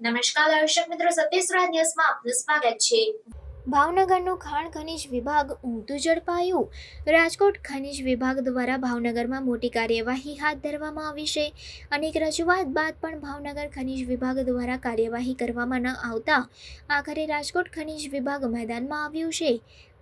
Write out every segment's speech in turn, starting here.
નમસ્કાર દર્શક મિત્રો સત્યસ્વરા ન્યૂઝમાં આપનું સ્વાગત છે. ભાવનગરનું ખાણ ખનિજ વિભાગ ઊંધું ઝડપાયું. રાજકોટ ખનિજ વિભાગ દ્વારા ભાવનગરમાં મોટી કાર્યવાહી હાથ ધરવામાં આવી છે. અનેક રજૂઆત બાદ પણ ભાવનગર ખનિજ વિભાગ દ્વારા કાર્યવાહી કરવામાં ન આવતા આખરે રાજકોટ ખનિજ વિભાગ મેદાનમાં આવ્યું છે.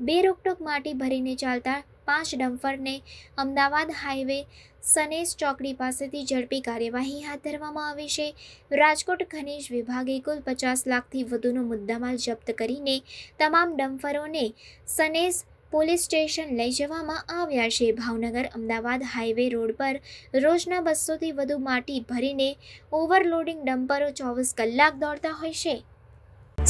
બે રોકટોક માટી ભરીને ચાલતા પાંચ ડમ્ફરને અમદાવાદ હાઈવે સનેસ ચોકડી પાસેથી ઝડપી કાર્યવાહી હાથ ધરવામાં આવી છે. રાજકોટ ખનિજ વિભાગે કુલ પચાસ લાખથી વધુનો મુદ્દામાલ જપ્ત કરીને તમામ ડમ્ફરોને સનેસ પોલીસ સ્ટેશન લઈ જવામાં આવ્યા છે. ભાવનગર અમદાવાદ હાઈવે રોડ પર રોજના બસોથી વધુ માટી ભરીને ઓવરલોડિંગ ડમ્પરો ચોવીસ કલાક દોડતા હોય છે.